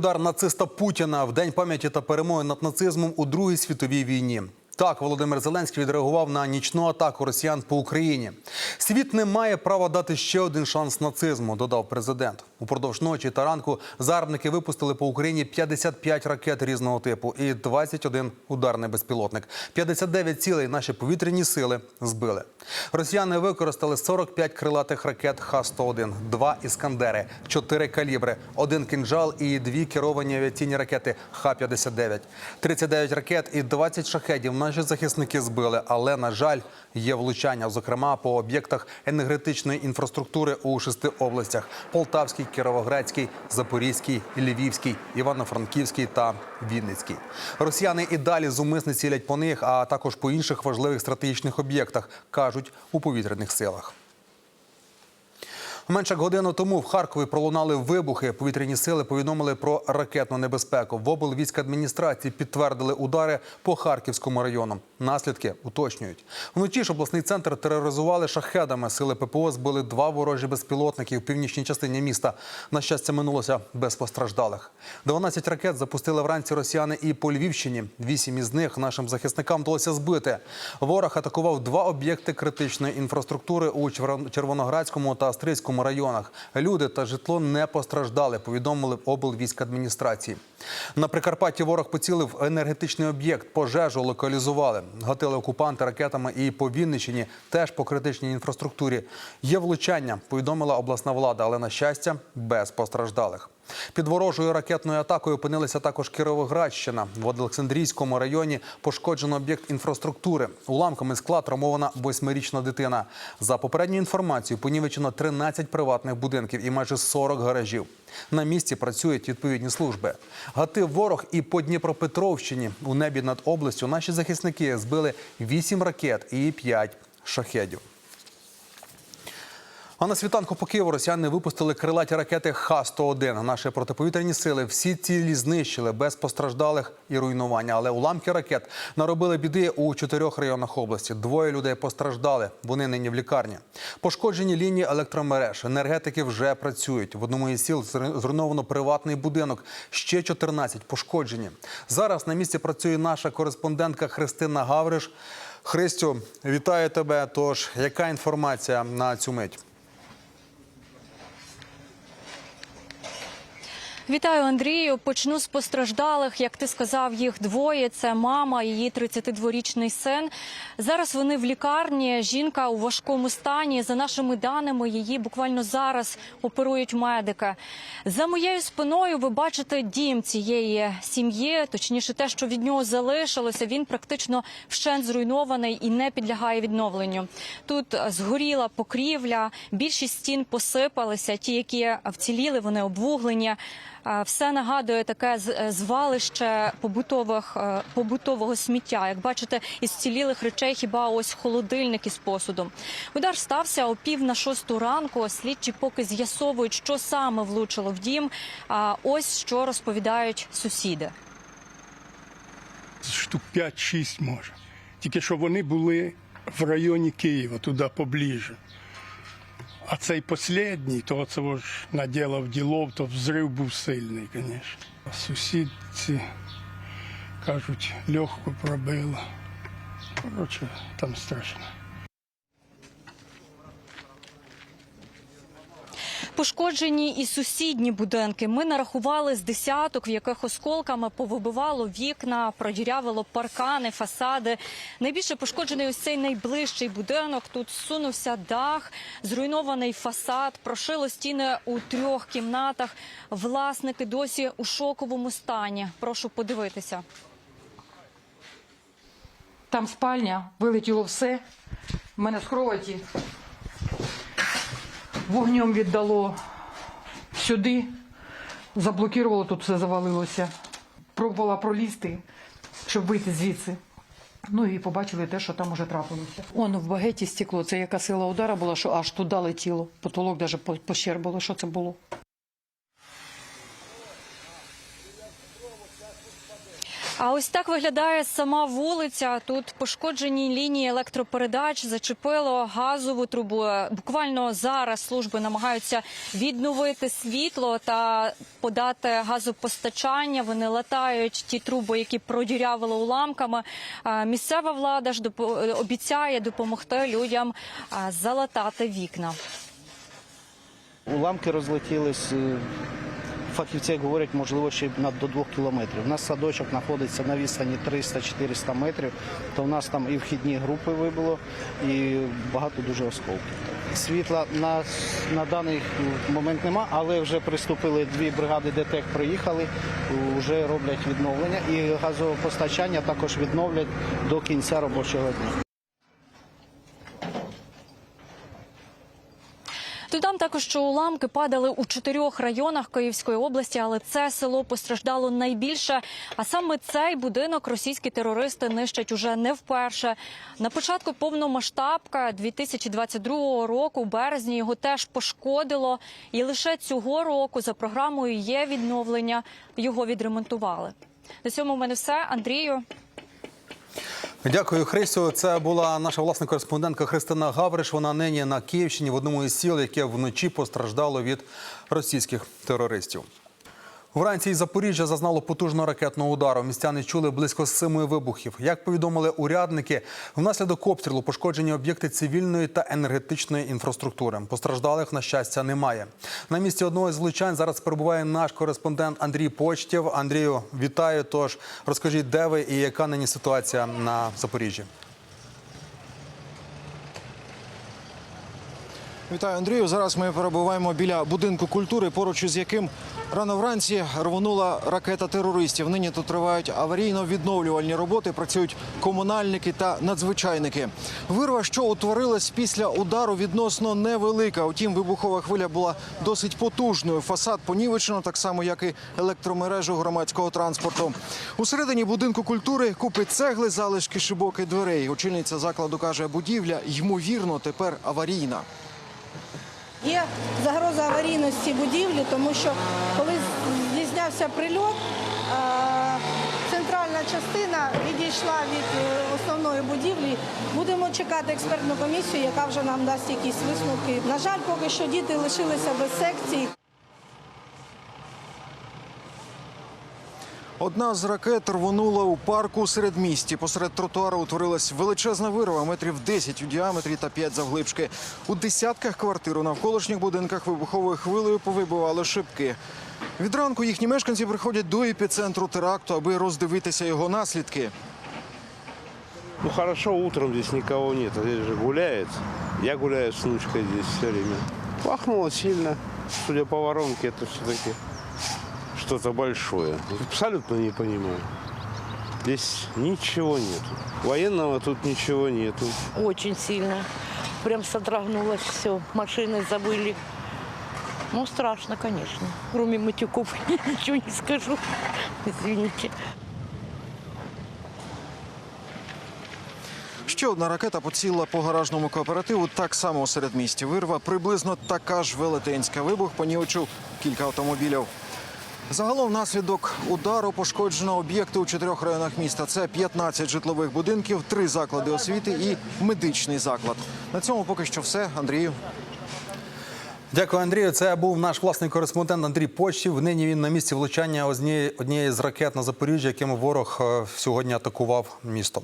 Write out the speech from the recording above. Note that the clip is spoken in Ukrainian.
Удар нациста Путіна в день пам'яті та перемоги над нацизмом у Другій світовій війні. Так, Володимир Зеленський відреагував на нічну атаку росіян по Україні. Світ не має права дати ще один шанс нацизму, додав президент. Упродовж ночі та ранку загарбники випустили по Україні 55 ракет різного типу і 21 ударний безпілотник. 59 цілей наші повітряні сили збили. Росіяни використали 45 крилатих ракет Х-101, 2 іскандери, 4 калібри, 1 кінжал і 2 керовані авіаційні ракети Х-59. 39 ракет і 20 шахедів наші захисники збили, але, на жаль, є влучання, зокрема по об'єктах енергетичної інфраструктури у шести областях: Полтавській, Кіровоградській, Запорізькій, Львівській, Івано-Франківській та Вінницькій. Росіяни і далі зумисне цілять по них, а також по інших важливих стратегічних об'єктах, кажуть у повітряних силах. Менше як годину тому в Харкові пролунали вибухи. Повітряні сили повідомили про ракетну небезпеку. В облвійськадміністрації підтвердили удари по Харківському району. Наслідки уточнюють. Вночі ж обласний центр тероризували шахедами. Сили ППО збили два ворожі безпілотники в північній частині міста. На щастя, минулося без постраждалих. 12 ракет запустили вранці росіяни і по Львівщині. Вісім із них нашим захисникам вдалося збити. Ворог атакував два об'єкти критичної інфраструктури у Червон- Червоноградському та Стрийському районах. Люди та житло не постраждали. Повідомили в облвійськадміністрації. На Прикарпатті ворог поцілив енергетичний об'єкт. Пожежу локалізували. Гатили окупанти ракетами і по Вінниччині теж по критичній інфраструктурі. Є влучання, повідомила обласна влада, але на щастя без постраждалих. Під ворожою ракетною атакою опинилися також Кіровоградщина. В Олександрійському районі пошкоджено об'єкт інфраструктури. Уламками скла травмована восьмирічна дитина. За попередньою інформацією, понівечено 13 приватних будинків і майже 40 гаражів. На місці працюють відповідні служби. Гатив ворог і по Дніпропетровщині. У небі над областю наші захисники збили 8 ракет і 5 шахедів. А на світанку по Києву росіяни випустили крилаті ракети Х-101. Наші протиповітряні сили всі цілі знищили без постраждалих і руйнування. Але уламки ракет наробили біди у чотирьох районах області. Двоє людей постраждали. Вони нині в лікарні. Пошкоджені лінії електромереж. Енергетики вже працюють. В одному із сіл зруйновано приватний будинок. Ще 14 пошкоджені. Зараз на місці працює наша кореспондентка Христина Гавриш. Христю, вітаю тебе. Тож, яка інформація на цю мить? Вітаю, Андрію. Почну з постраждалих. Як ти сказав, їх двоє. Це мама, її 32-річний син. Зараз вони в лікарні. Жінка у важкому стані. За нашими даними, її буквально зараз оперують медики. За моєю спиною ви бачите дім цієї сім'ї, точніше, те, що від нього залишилося. Він практично вщент зруйнований і не підлягає відновленню. Тут згоріла покрівля, більшість стін посипалися. Ті, які вціліли, вони обвуглені. Все нагадує таке е, звалище побутових е, побутового сміття. Як бачите, із цілілих речей хіба ось холодильник із посудом. Удар стався о пів на шосту ранку. Слідчі поки з'ясовують, що саме влучило в дім. А ось що розповідають сусіди. штук 5-6 може. Тільки що вони були в районі Києва, туди поближе. А цей последній, то цього ж наділав ділов, то взрив був сильний, звісно. Сусідці кажуть, легко пробило. Коротше, там страшно. Пошкоджені і сусідні будинки. Ми нарахували з десяток, в яких осколками повибивало вікна, продірявило паркани, фасади. Найбільше пошкоджений ось цей найближчий будинок. Тут сунувся дах, зруйнований фасад, прошило стіни у трьох кімнатах. Власники досі у шоковому стані. Прошу подивитися. Там спальня, вилетіло все. У мене з. Вогнем віддало сюди, заблокувало, тут все завалилося. Пробувала пролізти, щоб вийти звідси. Ну і побачили те, що там уже трапилося. Он в багеті стекло. Це яка сила удара була, що аж туди летіло. Потолок навіть пощербало. Що це було? А ось так виглядає сама вулиця. Тут пошкоджені лінії електропередач, зачепило газову трубу. Буквально зараз служби намагаються відновити світло та подати газопостачання. Вони латають ті труби, які продірявили уламками. Місцева влада ж обіцяє допомогти людям залатати вікна. Уламки розлетілись. Фахівці говорять, можливо, ще до двох кілометрів. У нас садочок знаходиться на відстані 300-400 метрів, то в нас там і вхідні групи вибило, і багато дуже осколків. Світла на, на даний момент нема, але вже приступили дві бригади ДТЕК, приїхали, вже роблять відновлення. І газопостачання також відновлять до кінця робочого дня. Додам також, що уламки падали у чотирьох районах Київської області, але це село постраждало найбільше. А саме цей будинок російські терористи нищать уже не вперше. На початку повномасштабка 2022 року, у березні, його теж пошкодило. І лише цього року за програмою є відновлення. Його відремонтували. На цьому в мене все. Андрію. Дякую, Христю. Це була наша власна кореспондентка Христина Гавриш. Вона нині на Київщині в одному із сіл, яке вночі постраждало від російських терористів. Вранці із Запоріжжя зазнало потужного ракетного удару. Містяни чули близько семи вибухів. Як повідомили урядники, внаслідок обстрілу пошкоджені об'єкти цивільної та енергетичної інфраструктури. Постраждалих на щастя немає. На місці одного із влучань зараз перебуває наш кореспондент Андрій Почтєв. Андрію, вітаю. Тож розкажіть, де ви і яка нині ситуація на Запоріжжі? Вітаю, Андрію. Зараз ми перебуваємо біля будинку культури, поруч із яким рано вранці рвонула ракета терористів. Нині тут тривають аварійно-відновлювальні роботи. Працюють комунальники та надзвичайники. Вирва, що утворилась після удару, відносно невелика. Утім, вибухова хвиля була досить потужною. Фасад понівечено, так само як і електромережу громадського транспорту. Усередині будинку культури купи цегли, залишки шибок дверей. Очільниця закладу каже, будівля ймовірно тепер аварійна. Є загроза аварійності будівлі, тому що коли здійснявся прильот, центральна частина відійшла від е, основної будівлі. Будемо чекати експертну комісію, яка вже нам дасть якісь висновки. На жаль, поки що діти лишилися без секцій. Одна з ракет рвонула у парку у середмісті. Посеред тротуару утворилась величезна вирва метрів 10 у діаметрі та 5 завглибшки. У десятках квартир у навколишніх будинках вибуховою хвилею повибивали шибки. Від ранку їхні мешканці приходять до епіцентру теракту, аби роздивитися його наслідки. Ну хорошо, утром здесь никого нет, здесь же гуляет. Я гуляю с внучкой здесь все время. Пахнуло сильно. Судя по воронке, это все-таки что-то большое. Абсолютно не понимаю. Здесь ничего нету. Военного тут ничего нету. Очень сильно. Прям содрогнулось все. Машины забыли. Ну, страшно, конечно. Кроме матюков ничего не скажу. Извините. Ще одна ракета поцілила по гаражному кооперативу так само у середмісті. Вирва приблизно така ж велетенська. Вибух понівечив кілька автомобілів. Загалом внаслідок удару пошкоджено об'єкти у чотирьох районах міста. Це 15 житлових будинків, три заклади освіти і медичний заклад. На цьому поки що все. Андрію. Дякую, Андрію. Це був наш власний кореспондент Андрій Почтів. Нині він на місці влучання однієї з ракет на Запоріжжя, якими ворог е, сьогодні атакував місто.